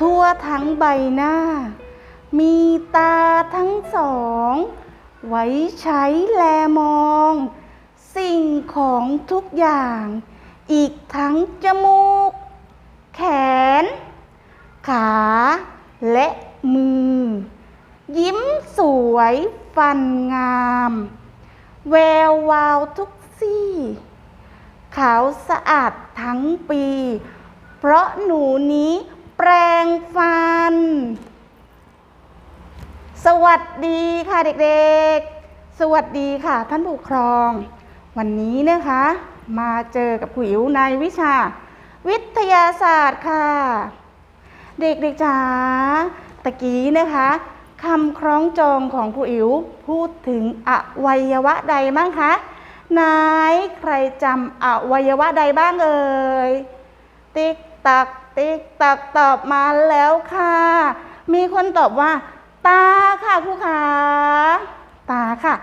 ทั่วทั้งใบหน้า มีตาทั้งสอง ไว้ใช้แลมอง สิ่งของทุกอย่าง อีกทั้งจมูก แขน ขาและมือ ยิ้มสวยฟันงาม แวววาวทุกซี่ ขาวสะอาดทั้งปี เพราะหนูนี้ ปรงฟัน สวัสดีค่ะเด็กๆ สวัสดีค่ะท่านผู้ปกครอง วันนี้นะคะ มาเจอกับผู้อิ๋วในวิชา วิทยาศาสตร์ค่ะ เด็กๆจ๋าตะกี้นะคะคำคล้องจองของครูอิ๋วพูดถึงอวัยวะใดบ้างคะไหนใครจำอวัยวะใดบ้างเอ่ยติ๊กตัก ติ๊กตักตอบมาแล้วค่ะ มีคนตอบว่า ตาค่ะครูขาตาค่ะ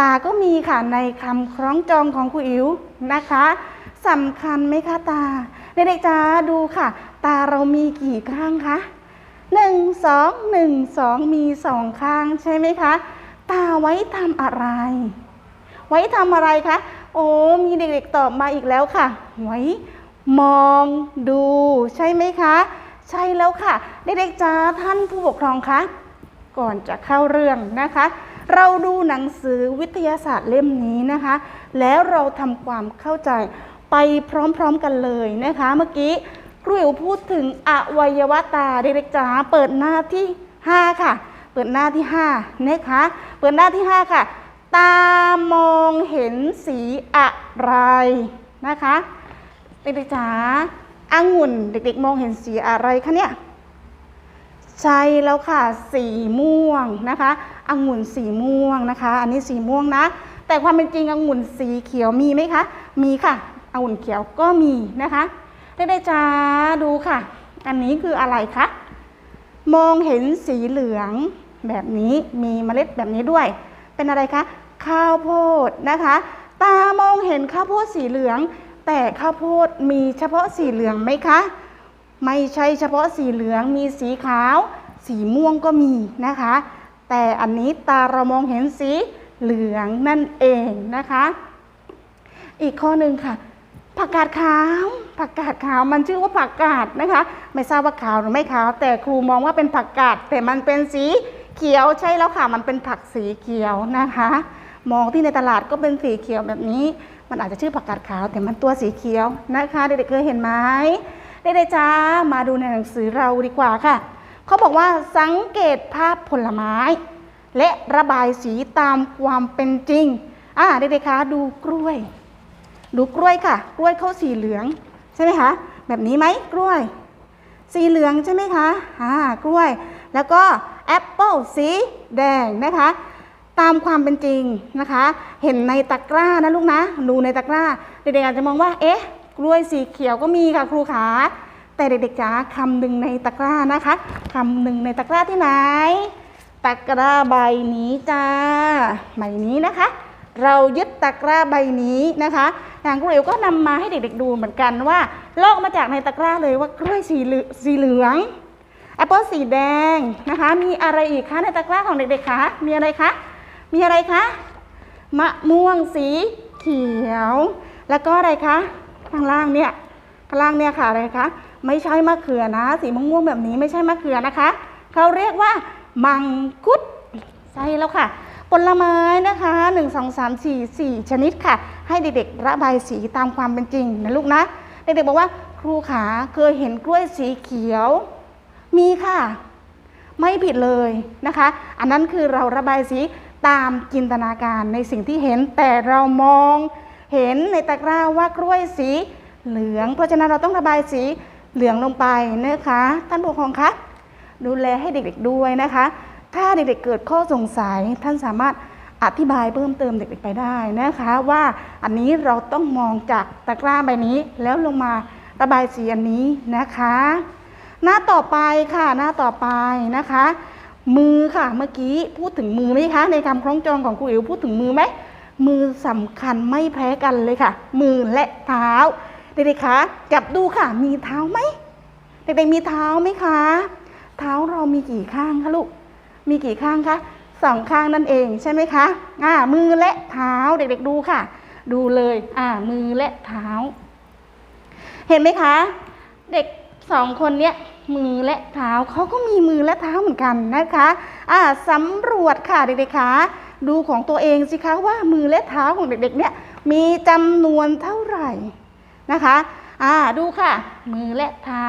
ตาก็มีค่ะในคำคล้องจองของครูอิ๋วนะคะสำคัญไหมคะตาเด็กๆจ้าดูค่ะ ตาเรามีกี่ข้างคะหนึ่งสองหนึ่งสองมีสองข้างใช่ไหมคะ ตาไว้ทำอะไร ไว้ทำอะไรคะ โอ้มีเด็กๆตอบมาอีกแล้วค่ะ ไว้ มองดูใช่ไหมคะ ใช่แล้วค่ะ เด็กๆจ้าท่านผู้ปกครองคะก่อนจะเข้าเรื่องนะคะ เราดูหนังสือวิทยาศาสตร์เล่มนี้นะคะ แล้วเราทำความเข้าใจไปพร้อมๆกันเลยนะคะ เมื่อกี้ครูอิ๋วพูดถึงอวัยวะตาเด็กๆจ๋าเปิดหน้าที่ 5 ค่ะ เปิดหน้าที่5นะคะเปิดหน้าที่ 5 ค่ะ ตามองเห็นสีอะไรนะคะ เด็กๆจ๋าอางุ่นเด็กๆมองเห็นสีอะไรคะเนี่ยใช่แล้วค่ะสีม่วงนะคะองุ่นสีม่วงนะคะ อันนี้สีม่วงนะ แต่ความเป็นจริงองุ่นสีเขียวมีไหมคะ มีค่ะองุ่นเขียวก็มีนะคะเด็กๆจ้าดูค่ะ อันนี้คืออะไรคะมองเห็นสีเหลืองแบบนี้มีเมล็ดแบบนี้ด้วย เป็นอะไรคะข้าวโพดนะคะ ตามองเห็นข้าวโพดสีเหลือง แต่ข้าวโพดมีเฉพาะสีเหลืองไหมคะ ไม่ใช่เฉพาะสีเหลืองมีสีขาว สีม่วงก็มีนะคะ แต่อันนี้ตาเรามองเห็นสีเหลืองนั่นเองนะคะ อีกข้อหนึ่งค่ะ ผักกาดขาว ผักกาดขาวมันชื่อว่าผักกาดนะคะ ไม่ทราบว่าขาวหรือไม่ขาว แต่ครูมองว่าเป็นผักกาดแต่มันเป็นสีเขียวใช่แล้วค่ะ มันเป็นผักสีเขียวนะคะ มองที่ในตลาดก็เป็นสีเขียวแบบนี้ มันอาจจะชื่อผักกาดขาว แต่มันตัวสีเขียวนะคะเด็กๆเคยเห็นไหมเด็กๆจ้ามาดูในหนังสือเราดีกว่าค่ะเขาบอกว่าสังเกตภาพผลไม้ และระบายสีตามความเป็นจริงอ่าเด็กๆคะดูกล้วย ดูกล้วยค่ะ กล้วยเขาสีเหลืองใช่ไหมคะแบบนี้ไหมกล้วย สีเหลืองใช่ไหมคะอ่ากล้วย แล้วก็แอปเปิลสีแดงนะคะ ตามความเป็นจริงนะคะ เห็นในตะกร้านะลูกนะ ดูในตะกร้า เด็กๆอาจจะมองว่า เอ๊ะ กล้วยสีเขียวก็มีค่ะครูขา แต่เด็กๆจ๋าคำหนึ่งในตะกร้านะคะคำหนึ่งในตะกร้าที่ไหน ตะกร้าใบนี้จ้า ใบนี้นะคะ เรายึดตะกร้าใบนี้นะคะทางครูเอ๋วก็นำมาให้เด็กๆดูเหมือนกันว่าลอกมาจากในตะกร้าเลยว่ากล้วยสีสีเหลืองแอปเปิลสีแดงนะคะ มีอะไรอีกคะในตะกร้าของเด็กๆคะ มีอะไรคะ มีอะไรคะ มะม่วงสีเขียว แล้วก็อะไรคะ ข้างล่างเนี่ย ข้างล่างเนี่ยค่ะอะไรคะ ไม่ใช่มะเขือนะ สีม่วงๆแบบนี้ไม่ใช่มะเขือนะคะ เขาเรียกว่า มังคุด ใช่แล้วค่ะ ผลไม้นะคะ1 2 3 4 4 ชนิดค่ะ ให้เด็กๆระบายสีตามความเป็นจริงนะลูกนะ เด็กๆบอกว่าครูขาเคยเห็นกล้วยสีเขียว มีค่ะ ไม่ผิดเลยนะคะ อันนั้นคือเราระบายสี ตามจินตนาการในสิ่งที่เห็นแต่เรามองเห็นในตะกร้าว่ากล้วยสีเหลือง เพราะฉะนั้นเราต้องระบายสีเหลืองลงไปนะคะท่านผู้ปกครองคะดูแลให้เด็กๆด้วยนะคะ ถ้าเด็กๆเกิดข้อสงสัยท่านสามารถอธิบายเพิ่มเติมเด็กๆไปได้นะคะ ว่าอันนี้เราต้องมองจากตะกร้าใบนี้แล้วลงมาระบายสีอันนี้นะคะ หน้าต่อไปค่ะหน้าต่อไปนะคะ มือค่ะเมื่อกี้พูดถึงมือไหมคะ ในคำคล้องจองของครูอิ๋วพูดถึงมือไหมมือสำคัญไม่แพ้กันเลยค่ะ มือและเท้าเด็กๆคะจับดูค่ะ มีเท้าไหมเด็กๆมีเท้าไหมคะ เท้าเรามีกี่ข้างคะลูกมีกี่ข้างคะสองข้างนั่นเองใช่ไหมคะอ่ามือและเท้าเด็กๆดูค่ะ ดูเลยอ่ามือและเท้า เห็นไหมคะ เด็ก สองคนเนี้ยมือและเท้าเขาก็มีมือและเท้าเหมือนกันนะคะอ่าสำรวจค่ะเด็กๆคะดูของตัวเองสิคะว่ามือและเท้าของเด็กๆเนี่ยมีจำนวนเท่าไหร่นะคะอ่าดูค่ะ มือและเท้า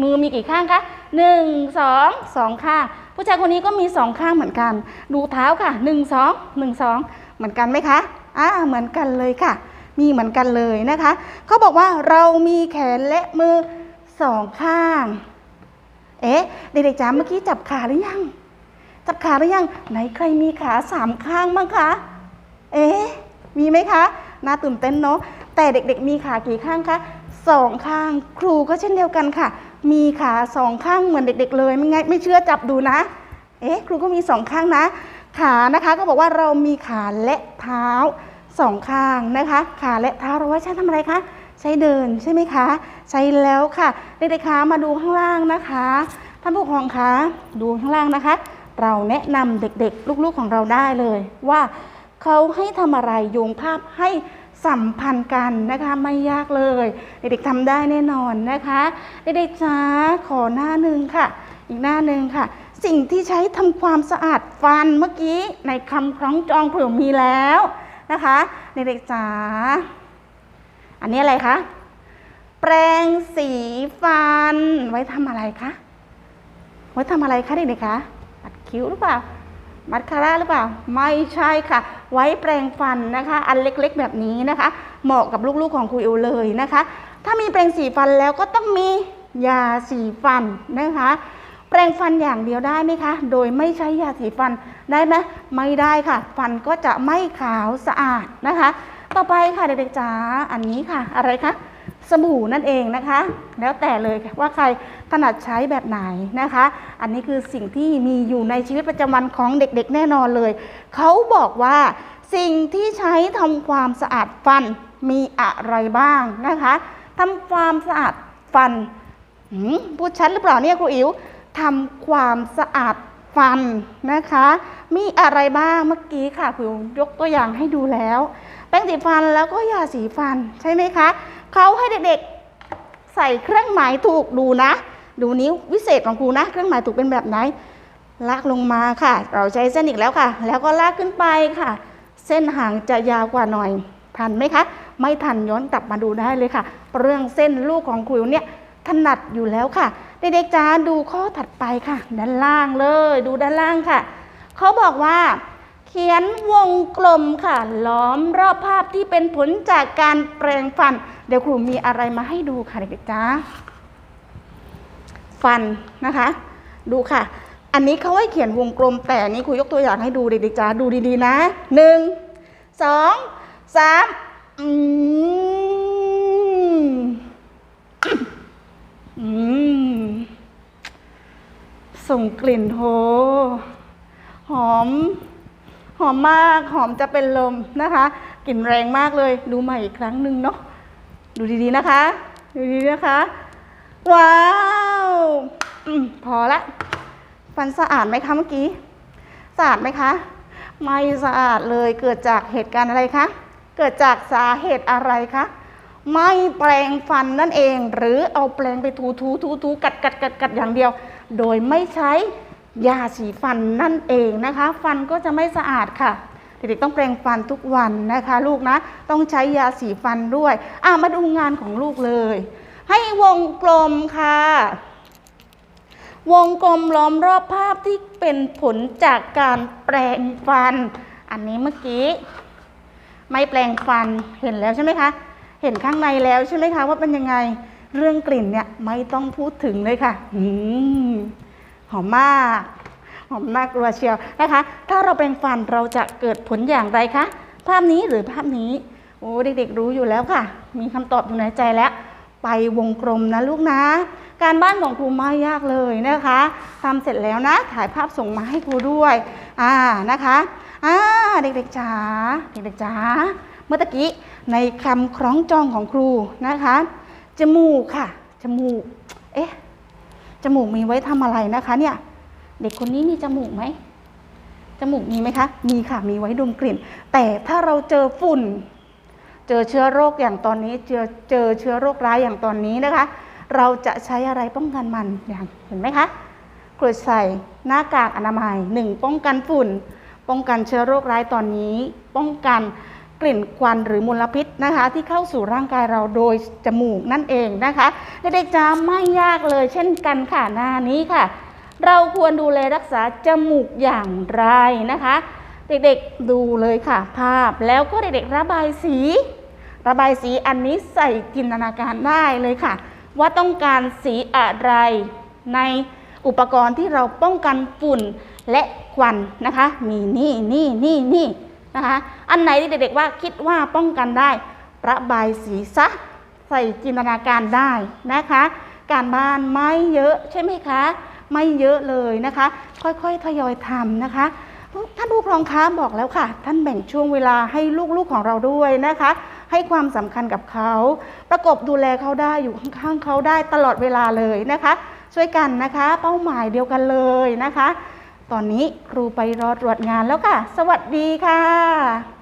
มือมีกี่ข้างคะหนึ่งสองสองข้าง ผู้ชายคนนี้ก็มีสองข้างเหมือนกัน ดูเท้าค่ะหนึ่งสองหนึ่งสองเหมือนกันไหมคะอ่าเหมือนกันเลยค่ะ มีเหมือนกันเลยนะคะเขาบอกว่าเรามีแขนและมือ สองข้าง เอ๊ะเด็กๆจ๋าเมื่อกี้จับขาหรือยัง จับขาหรือยัง ไหนใครมีขาสามข้างบ้างคะ เอ๊ะมีไหมคะ น่าตื่นเต้นเนาะ แต่เด็กๆ มีขากี่ข้างคะสองข้าง ครูก็เช่นเดียวกันค่ะ มีขาสองข้างเหมือนเด็ก ๆ เลย ไม่ไงไม่เชื่อจับดูนะ เอ๊ะ ครูก็มีสองข้างนะ ขานะคะ ก็บอกว่าเรามีขาและเท้าสองข้างนะคะ ขาและเท้าเราไว้ใช้ทำอะไรคะ ใช้เดินใช่ไหมคะ ใช้แล้วค่ะเด็กๆคะมาดูข้างล่างนะคะท่านผู้ปกครองคะดูข้างล่างนะคะ เราแนะนำเด็กๆ ลูกๆของเราได้เลย ว่าเขาให้ทำอะไรโยงภาพให้สัมพันธ์กันนะคะไม่ยากเลย เด็กๆทำได้แน่นอนนะคะเด็กๆจ้าขอหน้าหนึ่งค่ะ อีกหน้าหนึ่งค่ะ สิ่งที่ใช้ทำความสะอาดฟันเมื่อกี้ในคำคล้องจองเผื่อมีแล้วนะคะ เด็กๆจ๋า อันนี้อะไรคะ แปรงสีฟัน ไว้ทำอะไรคะ ไว้ทำอะไรคะเด็กๆคะปัดคิ้วหรือเปล่ามัดคาร่าหรือเปล่า ไม่ใช่ค่ะ ไว้แปรงฟันนะคะ อันเล็กๆแบบนี้นะคะ เหมาะกับลูกๆของครูอิวเลยนะคะ ถ้ามีแปรงสีฟันแล้วก็ต้องมียาสีฟันนะคะ แปรงฟันอย่างเดียวได้ไหมคะ โดยไม่ใช้ยาสีฟันได้ไหมไม่ได้ค่ะ ฟันก็จะไม่ขาวสะอาดนะคะ ต่อไปค่ะเด็กๆจ๋าอันนี้ค่ะ อะไรคะสบู่นั่นเองนะคะ แล้วแต่เลยว่าใครถนัดใช้แบบไหนนะคะ อันนี้คือสิ่งที่มีอยู่ในชีวิตประจำวันของเด็กๆ แน่นอนเลย เขาบอกว่าสิ่งที่ใช้ทำความสะอาดฟันมีอะไรบ้างนะคะทำความสะอาดฟันพูดชัดหรือเปล่าเนี่ยครูอิ๋วทำความสะอาดฟันนะคะ มีอะไรบ้างเมื่อกี้ค่ะครูอิ๋วยกตัวอย่างให้ดูแล้ว แป้งสีฟันแล้วก็ยาสีฟันใช่ไหมคะเขาให้เด็กๆใส่เครื่องหมายถูกดูนะ ดูนิ้ววิเศษของครูนะ เครื่องหมายถูกเป็นแบบไหน ลากลงมาค่ะ เราใช้เส้นอีกแล้วค่ะ แล้วก็ลากขึ้นไปค่ะ เส้นหางจะยาวกว่าหน่อยทันไหมคะ ไม่ทันย้อนกลับมาดูได้เลยค่ะ เรื่องเส้นลูกของครูเนี่ยถนัดอยู่แล้วค่ะ เด็กๆจ้าดูข้อถัดไปค่ะ ด้านล่างเลย ดูด้านล่างค่ะเขาบอกว่า เขียนวงกลมค่ะ ล้อมรอบภาพที่เป็นผลจากการแปรงฟัน เดี๋ยวครูมีอะไรมาให้ดูค่ะเด็กๆจ้าฟันนะคะ ดูค่ะ อันนี้เขาให้เขียนวงกลมแต่นนี้ครูยกตัวอย่างให้ดูเด็กๆจ้าดูดีๆนะหนึ่งสองสามอืมอืมส่งกลิ่นโหหอม หอมมากหอมจะเป็นลมนะคะกลิ่นแรงมากเลย ดูใหม่อีกครั้งหนึ่งเนาะดูดีๆนะคะ ดูดีๆนะคะ ว้าวอพอละ ฟันสะอาดไหมคะเมื่อกี้สะอาดไหมคะไม่สะอาดเลยเกิดจากเหตุการณ์อะไรคะเกิดจากสาเหตุอะไรคะไม่แปรงฟันนั่นเอง หรือเอาแปรงไปถูถูถูถูกัดกัดกัดกัดอย่างเดียว โดยไม่ใช้ ยาสีฟันนั่นเองนะคะ ฟันก็จะไม่สะอาดค่ะเด็กๆต้องแปรงฟันทุกวันนะคะ ลูกนะ ต้องใช้ยาสีฟันด้วย อะมาดูงานของลูกเลย ให้วงกลมค่ะ วงกลมล้อมรอบภาพที่เป็นผลจากการแปรงฟัน อันนี้เมื่อกี้ ไม่แปลงฟันเห็นแล้วใช่ไหมคะ เห็นข้างในแล้วใช่ไหมคะว่าเป็นยังไง เรื่องกลิ่นเนี่ยไม่ต้องพูดถึงเลยค่ะ อืม หอมมากหอมน่ากลัวเชียวนะคะ ถ้าเราแปรงฟันเราจะเกิดผลอย่างไรคะ ภาพนี้หรือภาพนี้ โอ้เด็กๆรู้อยู่แล้วค่ะ มีคำตอบอยู่ในใจแล้ว ไปวงกลมนะลูกนะ การบ้านของครูไม่ยากเลยนะคะทำเสร็จแล้วนะ ถ่ายภาพส่งมาให้ครูด้วย อ่า นะคะ อ่า เด็กๆจ๋า เด็กๆจ๋า เมื่อกี้ในคำคล้องจองของครูนะคะ จมูกค่ะ จมูก เอ๊ะ จมูกมีไว้ทำอะไรนะคะ เนี่ย เด็กคนนี้มีจมูกไหมจมูกมีไหมคะ มีค่ะมีไว้ดมกลิ่น แต่ถ้าเราเจอฝุ่น เจอเชื้อโรคอย่างตอนนี้ เจอเจอเชื้อโรคร้ายอย่างตอนนี้นะคะ เราจะใช้อะไรป้องกันมันอย่างเห็นไหมคะกรดใส่หน้ากากอนามัยหนึ่งป้องกันฝุ่น ป้องกันเชื้อโรคร้ายตอนนี้ ป้องกัน กลิ่นควันหรือมลพิษนะคะ ที่เข้าสู่ร่างกายเราโดยจมูกนั่นเองนะคะเด็กๆจะไม่ยากเลยเช่นกันค่ะหน้านี้ค่ะ เราควรดูแลรักษาจมูกอย่างไรนะคะ เด็กๆดูเลยค่ะ ภาพแล้วก็เด็กๆระบายสี ระบายสีอันนี้ใส่จินตนาการได้เลยค่ะ ว่าต้องการสีอะไรในอุปกรณ์ที่เราป้องกันฝุ่นและควันนะคะ มีนี่นี่นี่นี่ นะคะ อันไหนที่เด็กๆว่าคิดว่าป้องกันได้ ระบายสีซะใส่จินตนาการได้นะคะ การบ้านไม่เยอะใช่ไหมคะ ไม่เยอะเลยนะคะ ค่อยๆทยอยทำนะคะท่านผู้ปกครองคะบอกแล้วค่ะ ท่านแบ่งช่วงเวลาให้ลูกๆของเราด้วยนะคะ ให้ความสำคัญกับเขา ประกบดูแลเขาได้อยู่ข้างๆเขาได้ตลอดเวลาเลยนะคะ ช่วยกันนะคะ เป้าหมายเดียวกันเลยนะคะ ตอนนี้ครูไปรอตรวจงานแล้วค่ะ สวัสดีค่ะ